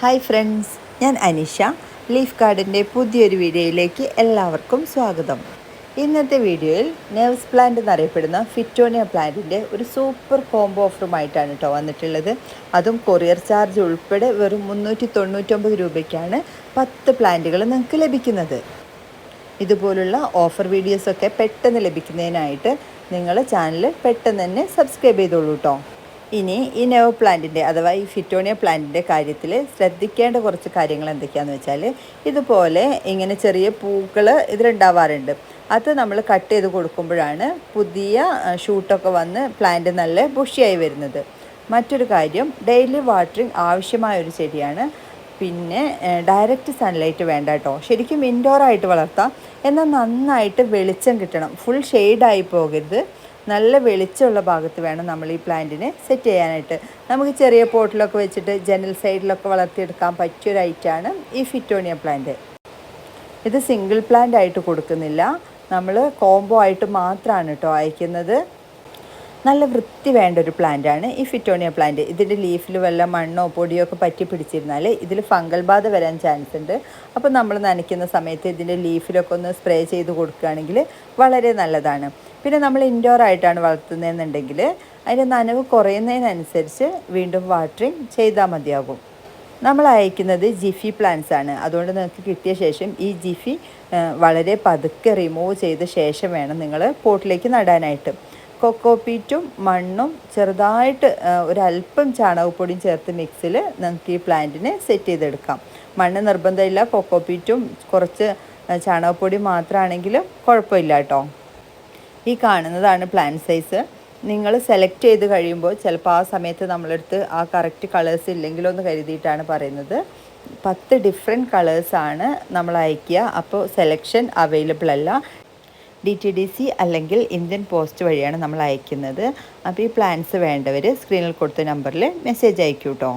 Hi friends ഞാൻ Anisha leaf ഗാർഡന്റെ പുതിയൊരു വീഡിയോയിലേക്ക് എല്ലാവർക്കും സ്വാഗതം. ഇന്നത്തെ വീഡിയോയിൽ നെർവ്സ് പ്ലാന്റ് എന്നറിയപ്പെടുന്ന ഫിറ്റോണിയ പ്ലാന്റിന്റെ ഒരു സൂപ്പർ കോംബോ ഓഫറുമായിട്ടാണ് കേട്ടോ വന്നിട്ടുള്ളത്. അതും കൊറിയർ ചാർജ് ഉൾപ്പെടെ വെറും മുന്നൂറ്റി തൊണ്ണൂറ്റൊമ്പത് രൂപയ്ക്കാണ് പത്ത് പ്ലാന്റുകൾ നിങ്ങൾക്ക് ലഭിക്കുന്നത്. ഇതുപോലുള്ള ഓഫർ വീഡിയോസൊക്കെ പെട്ടെന്ന് ലഭിക്കുന്നതിനായിട്ട് നിങ്ങൾ ചാനൽ പെട്ടെന്ന് തന്നെ സബ്സ്ക്രൈബ് ചെയ്തോളൂ കേട്ടോ. ഇനി ഈ നെവ് പ്ലാന്റിന്റെ അഥവാ ഈ ഫിറ്റോണിയ പ്ലാന്റിന്റെ കാര്യത്തിൽ ശ്രദ്ധിക്കേണ്ട കുറച്ച് കാര്യങ്ങൾ എന്തൊക്കെയാണെന്ന് വെച്ചാൽ ഇതുപോലെ ഇങ്ങനെ ചെറിയ പൂക്കൾ ഇതിലുണ്ടാവാറുണ്ട് അത് നമ്മൾ കട്ട് ചെയ്ത് കൊടുക്കുമ്പോഴാണ് പുതിയ ഷൂട്ടൊക്കെ വന്ന് പ്ലാന്റ് നല്ല ബുഷിയായി വരുന്നത്. മറ്റൊരു കാര്യം ഡെയിലി വാട്ടറിങ് ആവശ്യമായ ഒരു ചെടിയാണ്. പിന്നെ ഡയറക്റ്റ് സൺലൈറ്റ് വേണ്ട കേട്ടോ. ശരിക്കും ഇൻഡോറായിട്ട് വളർത്താം. എന്നാൽ നന്നായിട്ട് വെളിച്ചം കിട്ടണം. ഫുൾ ഷെയ്ഡായി പോകരുത്. നല്ല വെളിച്ചമുള്ള ഭാഗത്ത് വേണം നമ്മൾ ഈ പ്ലാന്റിനെ സെറ്റ് ചെയ്യാനായിട്ട്. നമുക്ക് ചെറിയ പോട്ടിലൊക്കെ വെച്ചിട്ട് ജനൽ സൈഡിലൊക്കെ വളർത്തിയെടുക്കാൻ പറ്റിയൊരു ഐറ്റാണ് ഈ ഫിറ്റോണിയ പ്ലാന്റ് ഇത് സിംഗിൾ പ്ലാന്റ് ആയിട്ട് കൊടുക്കുന്നില്ല. നമ്മൾ കോംബോ ആയിട്ട് മാത്രമാണ് കേട്ടോ അയക്കുന്നത്. നല്ല വൃത്തി വേണ്ട ഒരു പ്ലാന്റ് ആണ്. ഈ ഫിറ്റോണിയ പ്ലാന്റ് ഇതിന്റെ ലീഫിൽ വല്ല മണ്ണോ പൊടിയോ ഒക്കെ പറ്റി പിടിച്ചിരുന്നാൽ ഇതിൽ ഫംഗൽ ബാധ വരാൻ ചാൻസ് ഉണ്ട്. അപ്പോൾ നമ്മൾ നനയ്ക്കുന്ന സമയത്ത് ഇതിന്റെ ലീഫിലൊക്കെ ഒന്ന് സ്പ്രേ ചെയ്ത് കൊടുക്കുകയാണെങ്കിൽ വളരെ നല്ലതാണ്. പിന്നെ നമ്മൾ ഇൻഡോർ ആയിട്ടാണ് വളർത്തുന്നതെന്നുണ്ടെങ്കിൽ അതിന്റെ നനവ് കുറയുന്നതിനനുസരിച്ച് വീണ്ടും വാട്ടറിങ് ചെയ്താൽ മതിയാകും. നമ്മൾ അയക്കുന്നത് ജിഫി പ്ലാന്റ്സ് ആണ്. അതുകൊണ്ട് നിങ്ങൾക്ക് കിട്ടിയ ശേഷം ഈ ജിഫി വളരെ പതുക്കെ റിമൂവ് ചെയ്ത ശേഷം വേണം നിങ്ങൾ പോട്ടിലേക്ക് നടാനായിട്ട്. കൊക്കോപീറ്റും മണ്ണും ചെറുതായിട്ട് ഒരല്പം ചാണകപ്പൊടിയും ചേർത്ത് മിക്സിൽ നിങ്ങൾക്ക് ഈ പ്ലാന്റിനെ സെറ്റ് ചെയ്തെടുക്കാം. മണ്ണ് നിർബന്ധമില്ല കൊക്കോപീറ്റും കുറച്ച് ചാണകപ്പൊടി മാത്രമാണെങ്കിലും കുഴപ്പമില്ല കേട്ടോ. ഈ കാണുന്നതാണ് പ്ലാന്റ് സൈസ് നിങ്ങൾ സെലക്ട് ചെയ്ത് കഴിയുമ്പോൾ ചിലപ്പോൾ ആ സമയത്ത് നമ്മളെടുത്ത് ആ കറക്റ്റ് കളേഴ്സ് ഇല്ലെങ്കിലോ എന്ന് കരുതിയിട്ടാണ് പറയുന്നത്. പത്ത് ഡിഫറെന്റ് കളേഴ്സാണ് നമ്മൾ അയക്കുക അപ്പോൾ സെലക്ഷൻ അവൈലബിൾ അല്ല. ഡി ടി ഡി സി അല്ലെങ്കിൽ ഇന്ത്യൻ പോസ്റ്റ് വഴിയാണ് നമ്മൾ അയക്കുന്നത് അപ്പോൾ ഈ പ്ലാൻസ് വേണ്ടവർ സ്ക്രീനിൽ കൊടുത്ത നമ്പറിൽ മെസ്സേജ് അയക്കൂ കേട്ടോ